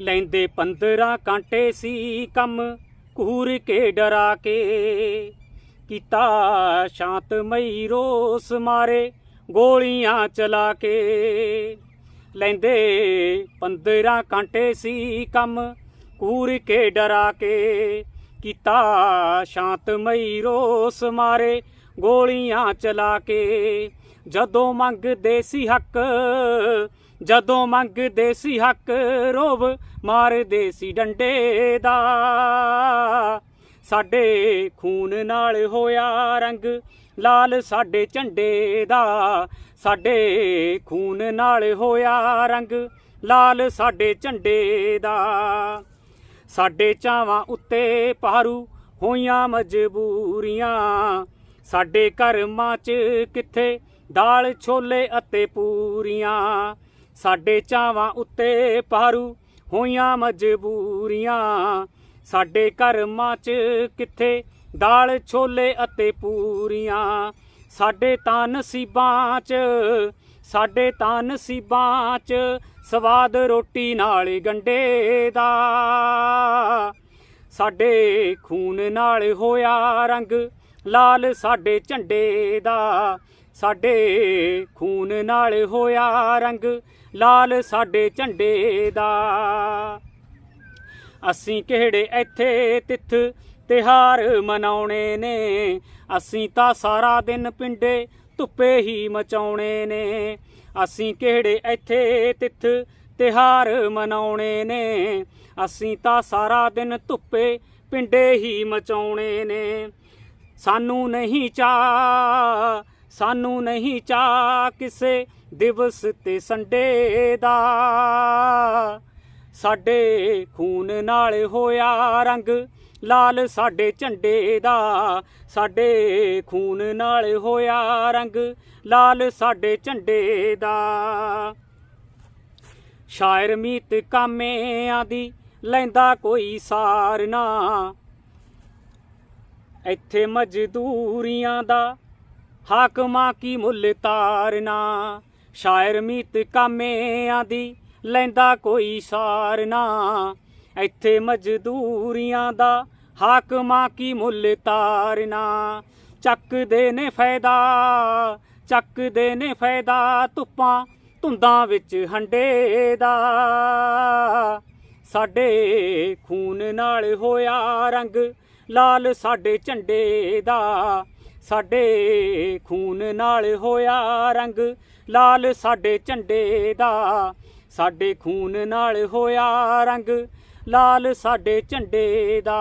ਲੈਂਦੇ 15 ਕਾਂਟੇ ਸੀ ਕੰਮ ਕੂਰ ਕੇ ਡਰਾ ਕੇ। ਕੀਤਾ ਸ਼ਾਂਤਮਈ ਰੋਸ ਮਾਰੇ, ਗੋਲੀਆਂ ਚਲਾ ਕੇ। ਲੈਂਦੇ 15 ਕਾਂਟੇ ਸੀ ਕੰਮ ਕੂਰ ਕੇ ਡਰਾ ਕੇ। ਕੀਤਾ ਸ਼ਾਂਤਮਈ ਰੋਸ ਮਾਰੇ, ਗੋਲੀਆਂ ਚਲਾ ਕੇ। ਜਦੋਂ ਮੰਗਦੇ ਸੀ ਹੱਕ ਜਦੋਂ ਮੰਗਦੇ ਸੀ ਹੱਕ ਰੋਵ ਮਾਰਦੇ ਸੀ ਡੰਡੇ ਦਾ। ਸਾਡੇ ਖੂਨ ਨਾਲ ਹੋਇਆ ਰੰਗ, ਲਾਲ ਸਾਡੇ ਝੰਡੇ ਦਾ। ਸਾਡੇ ਖੂਨ ਨਾਲ ਹੋਇਆ ਰੰਗ, ਲਾਲ ਸਾਡੇ ਝੰਡੇ ਦਾ। ਸਾਡੇ ਚਾਵਾਂ ਉੱਤੇ ਪਾਰੂ ਹੋਈਆਂ ਮਜਬੂਰੀਆਂ। ਸਾਡੇ ਕਰਮਾਂ 'ਚ ਕਿੱਥੇ ਦਾਲ ਛੋਲੇ ਅਤੇ ਪੂਰੀਆਂ। ਸਾਡੇ ਚਾਵਾਂ ਉੱਤੇ ਪਾਰੂ ਹੋਈਆਂ ਮਜਬੂਰੀਆਂ। ਸਾਡੇ ਕਰਮਾਂ 'ਚ ਕਿੱਥੇ ਦਾਲ, ਛੋਲੇ ਅਤੇ ਪੂਰੀਆਂ? ਸਾਡੇ ਤਾਂ ਨਸੀਬਾਂ 'ਚ, ਸਾਡੇ ਤਾਂ ਨਸੀਬਾਂ 'ਚ ਸਵਾਦ ਰੋਟੀ ਨਾਲ ਗੰਡੇ ਦਾ। ਸਾਡੇ ਖੂਨ ਨਾਲ ਹੋਇਆ ਰੰਗ ਲਾਲ, ਸਾਡੇ ਝੰਡੇ ਦਾ। ਸਾਡੇ ਖੂਨ ਨਾਲ ਹੋਇਆ ਰੰਗ, ਲਾਲ ਸਾਡੇ ਝੰਡੇ ਦਾ। ਅਸੀਂ ਕਿਹੜੇ ਇੱਥੇ ਤਿੱਥ ਤਿਹਾਰ ਮਨਾਉਣੇ ਨੇ? ਅਸੀਂ ਤਾਂ ਸਾਰਾ ਦਿਨ ਪਿੰਡੇ ਧੁੱਪੇ ਹੀ ਮਚਾਉਣੇ ਨੇ। ਅਸੀਂ ਕਿਹੜੇ ਇੱਥੇ ਤਿੱਥ ਤਿਹਾਰ ਮਨਾਉਣੇ ਨੇ? ਅਸੀਂ ਤਾਂ ਸਾਰਾ ਦਿਨ ਧੁੱਪੇ ਪਿੰਡੇ ਹੀ ਮਚਾਉਣੇ ਨੇ। ਸਾਨੂੰ ਨਹੀਂ ਚਾ ਸਾਨੂੰ ਨਹੀਂ ਚਾ ਕਿਸੇ ਦਿਵਸ ਤੇ ਸੰਡੇ ਦਾ। ਸਾਡੇ ਖੂਨ ਨਾਲ ਹੋਇਆ ਰੰਗ, ਲਾਲ ਸਾਡੇ ਝੰਡੇ ਦਾ। ਸਾਡੇ ਖੂਨ ਨਾਲ ਹੋਇਆ ਰੰਗ, ਲਾਲ ਸਾਡੇ ਝੰਡੇ ਦਾ। ਸ਼ਾਇਰ ਮੀਤ ਕਾਮਿਆਂ ਦੀ ਲੈਂਦਾ ਕੋਈ ਸਾਰ ਨਾ। ਇੱਥੇ ਮਜ਼ਦੂਰੀਆਂ ਦਾ ਹਾਕਮਾਂ ਕੀ ਮੁੱਲ ਤਾਰਨਾ? ਸ਼ਾਇਰ ਮੀਤ ਕਾਮਿਆਂ ਦੀ ਲੈਂਦਾ ਕੋਈ ਸਾਰ ਨਾ ਇੱਥੇ ਮਜ਼ਦੂਰੀਆਂ ਦਾ ਹਾਕਮਾਂ ਕੀ ਮੁੱਲ ਤਾਰਨਾ? ਚੱਕਦੇ ਨੇ ਫਾਇਦਾ, ਚੱਕਦੇ ਨੇ ਫਾਇਦਾ ਧੁੱਪਾਂ ਧੁੰਦਾਂ ਵਿੱਚ ਹੰਡੇ ਦਾ। ਸਾਡੇ ਖੂਨ ਨਾਲ ਹੋਇਆ ਰੰਗ, ਲਾਲ ਸਾਡੇ ਝੰਡੇ ਦਾ। ਸਾਡੇ ਖੂਨ ਨਾਲ ਹੋਇਆ ਰੰਗ, ਲਾਲ ਸਾਡੇ ਝੰਡੇ ਦਾ। ਸਾਡੇ ਖੂਨ ਨਾਲ ਹੋਇਆ ਰੰਗ, ਲਾਲ ਸਾਡੇ ਝੰਡੇ ਦਾ।